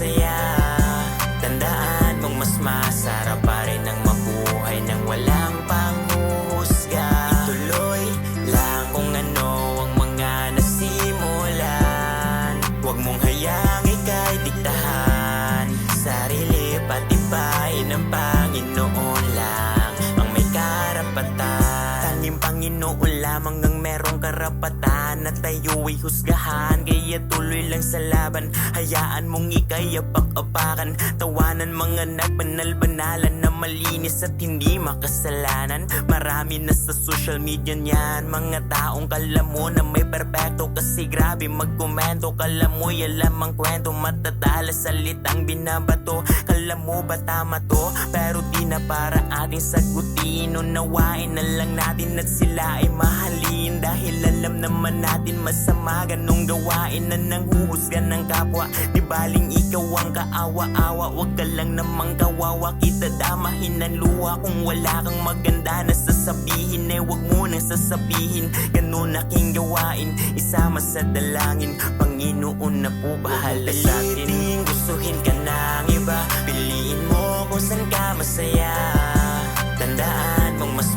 masaya Tandaan mong mas masarap pa rin ang mabuhay Nang walang panghuhusga Ituloy lang kung ano ang mga nasimulan. Huwag mong hayaang ika'y diktahan. Sarili pati bahay ng Panginoon lang Ang may karapatan. Tanging Panginoon lamang ang merong karapatan At tayo'y husgahan. Kaya tuloy lang sa laban Hayaan mong ika'y apak-apakan. Tawanan mga nagbanal-banalan Na malinis at hindi makasalanan. Marami na sa social media niyan Mga taong kala mo na may perpekto. Kasi grabe magkomento Kala mo yan lamang kwento. Matatala salitang binabato Kala mo ba tama to? Pero di na para ating sagutin Unawain na lang natin at sila ay mahalin? Dahil alam naman natin masama Ganong gawain na nanghuhusga ng kapwa. Di baling ikaw ang kaawa-awa Huwag ka lang namang kawawa. Kita damahin ng luha Kung wala kang maganda na sasabihin. Eh huwag mo nang sasabihin Ganon aking gawain. Isama sa dalangin Panginoon na po bahala sa atin Gustuhin ka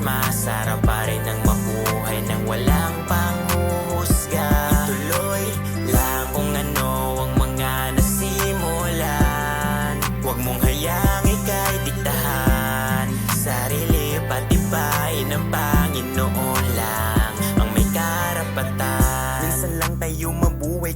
masarap pa rin ang mabuhay Nang walang panghuhusga Ituloy lang kung ano ang mga nasimulan. Huwag mong hayaang ika'y diktahan. Sarili pati bahay ng Panginoon lang Ang may karapatan? Minsan lang tayo mabuhay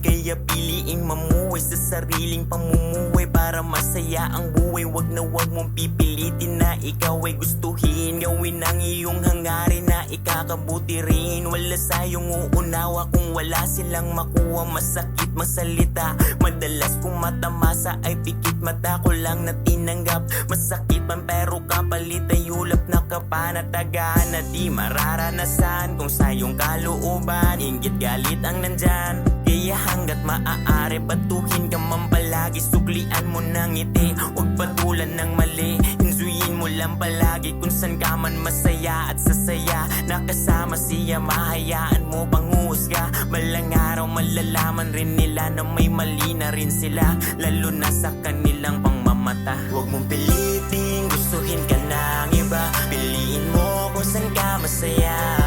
Kaya piliing mamuhay sa sariling pamumuhay Para masaya ang buhay. Wag na wag mong pipilitin na ikaw ay gustuhin. Gawin ang iyong hangarin na ikakabuti rin. Wala sayong uunawa kung wala silang makuha. Masakit masalita. Madalas kung matamasa ay pikit. Mata ko lang na tinanggap Masakit man pero kapalit ay ulap na kapanatagaan. Na di mararanasan kung sa iyong kalooban. Inggit galit ang nandyan Kaya hanggat maaari batuhin ka man palagi. Suklian mo ng ngiti Huwag patulan ng mali. Hinsuyin mo lang palagi kung saan ka man masaya at sasaya. Nakasama siya mahayaan mo pang husga Balang araw malalaman rin nila na may mali na rin sila. Lalo na sa kanilang pangmamata. Huwag mong piliting gustuhin ka ng iba. Piliin mo kung saan ka masaya